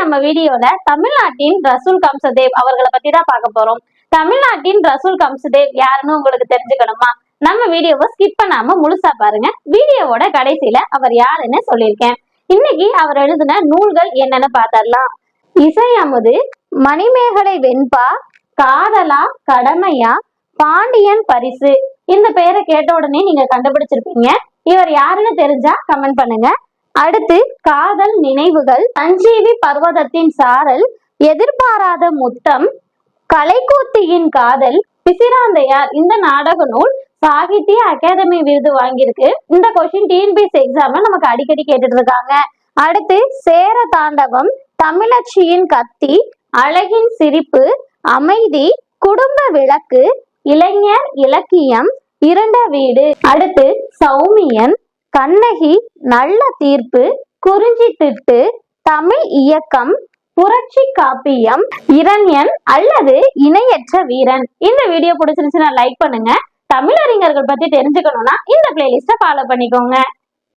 நம்ம வீடியோல தமிழ்நாட்டின் ரசூல் கம்சதேவ் அவர்களை பத்தி தான் பார்க்க போறோம். தமிழ்நாட்டின் ரசூல் கம்சதேவ் யாருன்னு உங்களுக்கு தெரிஞ்சுக்கணுமா? நம்ம வீடியோவை ஸ்கிப் பண்ணாம முழுசா பாருங்க. வீடியோவோட கடைசியில அவர் யாருன்னு சொல்லியிருக்கேன். இன்னைக்கு அவர் எழுதின நூல்கள் என்னன்னு பார்த்தரலாம் இசை அமுது மணிமேகலை வெண்பா காதலா கடமையா பாண்டியன் பரிசு. இந்த பெயரை கேட்ட உடனே நீங்க கண்டுபிடிச்சிருப்பீங்க. இவர் யாருன்னு தெரிஞ்சா கமெண்ட் பண்ணுங்க. அடுத்து காதல் நினைவுகள். சஞ்சீவி பர்வதத்தின் சாரல் எதிர்பாராத முத்தம் கலைக்கூத்தியின் காதல் பிசிராந்தையார் இந்த நாடக நூல் சாகித்ய அகாதமி விருது வாங்கியிருக்கு. இந்த கொஸ்டின் டிஎன்பிஎஸ் எக்ஸாம்ல நமக்கு அடிக்கடி கேட்டுட்டு இருக்காங்க. அடுத்து சேர தாண்டவம் தமிழச்சியின் கத்தி அழகின் சிரிப்பு அமைதி குடும்ப விளக்கு இளைஞர் இலக்கியம் இரண்ட வீடு. அடுத்து சௌமியன் கண்ணகி நல்ல தீர்ப்பு குறிஞ்சி திட்டு தமிழ் இயக்கம் புரட்சி காப்பியம் இரண்யன் அல்லது இணையற்ற வீரன். இந்த வீடியோ பிடிச்சிருந்துச்சுன்னா லைக் பண்ணுங்க. தமிழறிஞர்கள் பத்தி தெரிஞ்சுக்கணும்னா இந்த பிளேலிஸ்ட ஃபாலோ பண்ணிக்கோங்க.